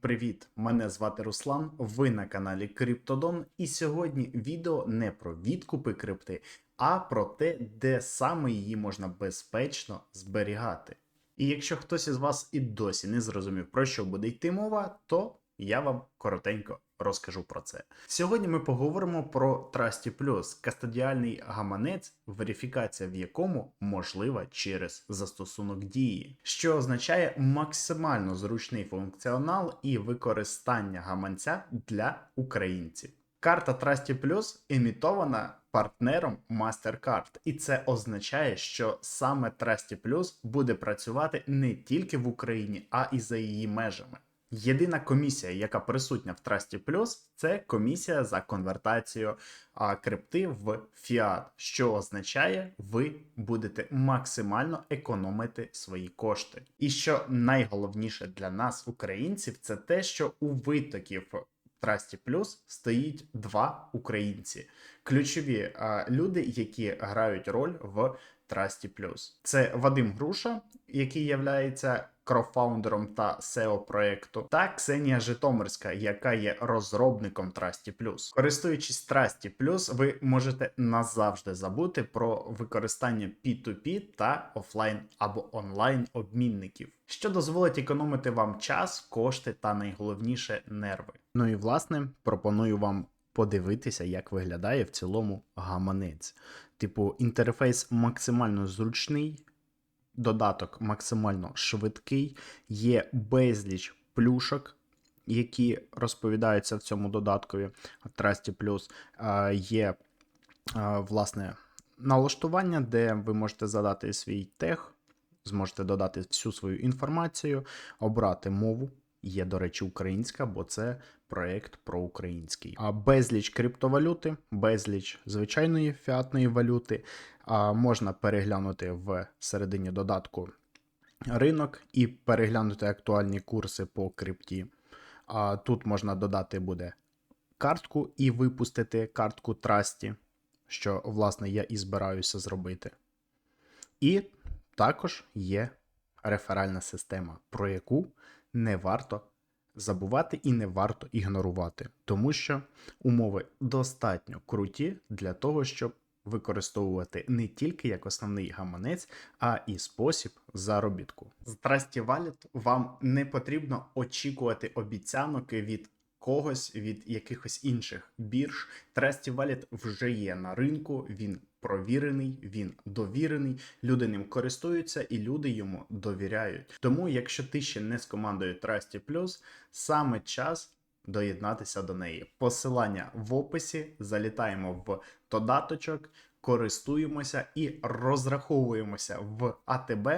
Привіт! Мене звати Руслан. Ви на каналі Криптодон. І сьогодні відео не про відкупи крипти, а про те, де саме її можна безпечно зберігати. І якщо хтось із вас і досі не зрозумів, про що буде йти мова, то я вам коротенько розкажу про це. Сьогодні ми поговоримо про Trusty Plus, кастодіальний гаманець, верифікація в якому можлива через застосунок дії, що означає максимально зручний функціонал і використання гаманця для українців. Карта Trusty Plus емітована партнером MasterCard, і це означає, що саме Trusty Plus буде працювати не тільки в Україні, а і за її межами. Єдина комісія, яка присутня в Trusty Plus, це комісія за конвертацію а, крипти в фіат, що означає, ви будете максимально економити свої кошти. І що найголовніше для нас, українців, це те, що у витоків Trusty Plus стоїть два українці, ключові а, люди, які грають роль в Trusty Plus. Це Вадим Груша, який являється крофаундером та SEO проекту, та Ксенія Житомирська, яка є розробником Trusty Plus. Користуючись Trusty Plus, ви можете назавжди забути про використання P2P та офлайн або онлайн обмінників, що дозволить економити вам час, кошти та найголовніше нерви. Ну і власне пропоную вам подивитися, як виглядає в цілому гаманець. Типу, інтерфейс максимально зручний, додаток максимально швидкий, є безліч плюшок, які розповідаються в цьому додаткові Trusty Plus. Е, Є е, власне налаштування, де ви можете задати свій тег, зможете додати всю свою інформацію, обрати мову. Є, до речі, українська, бо це проєкт про український. А безліч криптовалюти, безліч звичайної фіатної валюти. А можна переглянути в середині додатку ринок і переглянути актуальні курси по крипті. А тут можна додати буде картку і випустити картку Трасті, що, власне, я і збираюся зробити. І також є реферальна система, про яку не варто забувати і не варто ігнорувати, тому що умови достатньо круті для того, щоб використовувати не тільки як основний гаманець, а і спосіб заробітку. З Trusty Wallet вам не потрібно очікувати обіцянок від когось від якихось інших бірж. Trusty Wallet вже є на ринку, він провірений, він довірений, люди ним користуються і люди йому довіряють. Тому, якщо ти ще не з командою Trusty Plus, саме час доєднатися до неї. Посилання в описі, залітаємо в додаточок, користуємося і розраховуємося в АТБ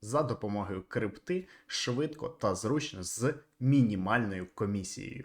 за допомогою крипти швидко та зручно з мінімальною комісією.